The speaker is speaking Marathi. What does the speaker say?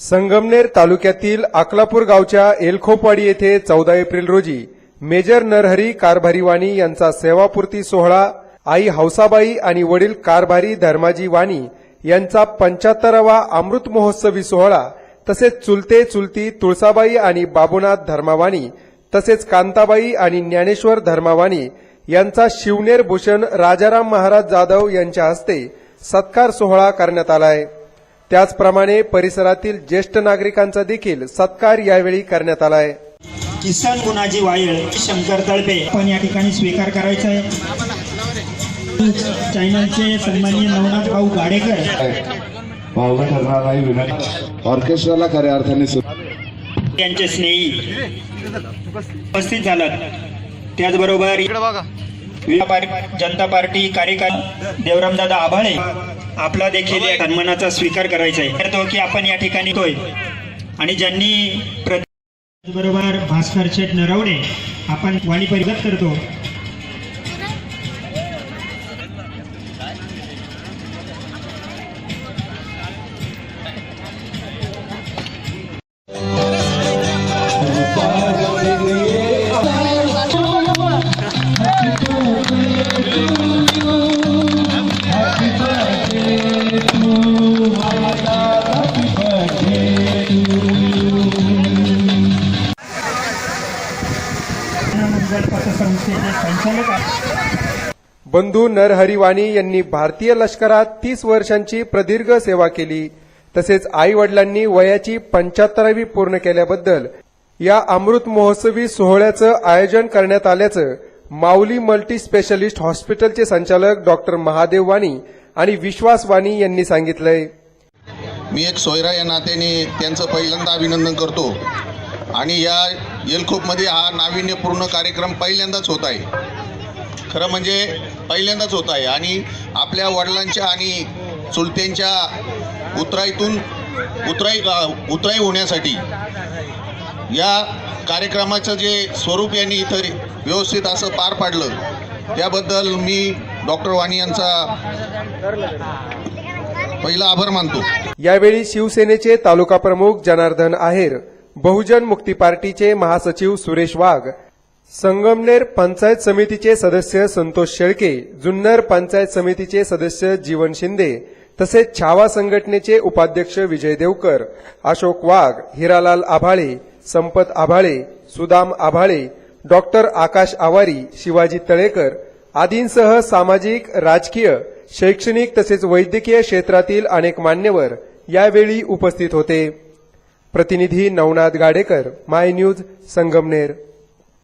संगमनेर तालुक्यातील अकलापूर गावच्या एलखोपवाडी येथे चौदा एप्रिल रोजी मेजर नरहरी कारभारी वाणी यांचा सेवापूर्ती सोहळा आई हौसाबाई आणि वडील कारभारी धर्माजी वाणी यांचा पंच्याहत्तरावा अमृत महोत्सवी सोहळा तसेच चुलते चुलती तुळसाबाई आणि बाबूनाथ धर्मावाणी तसेच कांताबाई आणि ज्ञानेश्वर धर्मावाणी यांचा शिवनेर भूषण राजाराम महाराज जाधव यांच्या हस्ते सत्कार सोहळा करण्यात आला आहे. त्याचप्रमाणे परिसरातील ज्येष्ठ नागरिकांचा देखील सत्कार यावेळी करण्यात आलाय किसन गुणाजी वायल शंकर तळपे. पण या ठिकाणी स्वीकार करायचा आहे. चॅनलचे सन्माननीय नवनाथ भाऊ गाडेकर. ऑर्केस्ट्राला खऱ्या अर्थाने सु- यांचे स्नेही उपस्थित झालात त्याचबरोबर जनता पार्टी कार्यकारी देवरामदादा आभाळे. आपला देखील या सन्मानाचा स्वीकार करायचा आहे. तो की आपण या ठिकाणी तोय आणि ज्यांनी बरोबर भास्कर शेठ नरवणे आपण वाणी परिगत करतो. संचालक आहेत. बंधू नरहरी वाणी यांनी भारतीय लष्करात तीस वर्षांची प्रदीर्घ सेवा केली तसेच आई वडिलांनी वयाची पंच्याहत्तरावी पूर्ण केल्याबद्दल या अमृत महोत्सवी सोहळ्याचं आयोजन करण्यात आल्याचं माऊली मल्टी स्पेशालिस्ट हॉस्पिटलचे संचालक डॉक्टर महादेव वाणी आणि विश्वास वाणी यांनी सांगितलंय मी एक सोयरा या नात्याने त्यांचं पहिल्यांदा अभिनंदन करतो आणि या येलखोपमध्ये हा नाविन्यपूर्ण कार्यक्रम पहिल्यांदाच होत आहे. खरं म्हणजे पहिल्यांदाच होत आहे आणि आपल्या वडिलांच्या आणि चुलत्यांच्या उतराईतून उतराई उतराई होण्यासाठी या कार्यक्रमाचं जे स्वरूप यांनी इथं व्यवस्थित असं पार पाडलं त्याबद्दल मी डॉक्टर वाणी यांचा पहिला आभार मानतो. यावेळी शिवसेनेचे तालुका प्रमुख जनार्दन आहेर बहुजन मुक्ती पार्टीचे महासचिव सुरेश वाघ संगमनेर पंचायत समितीचे सदस्य संतोष शेळके जुन्नर पंचायत समितीचे सदस्य जीवन शिंदे तसेच छावा संघटनेचे उपाध्यक्ष विजय देवकर अशोक वाघ हिरालाल आभाळे संपत आभाळे सुदाम आभाळे डॉक्टर आकाश आवारी शिवाजी तळेकर आदींसह सामाजिक राजकीय शैक्षणिक तसेच वैद्यकीय क्षेत्रातील अनेक मान्यवर यावेळी उपस्थित होते. प्रतिनिधी नवनाथ गाडेकर माय न्यूज संगमनेर.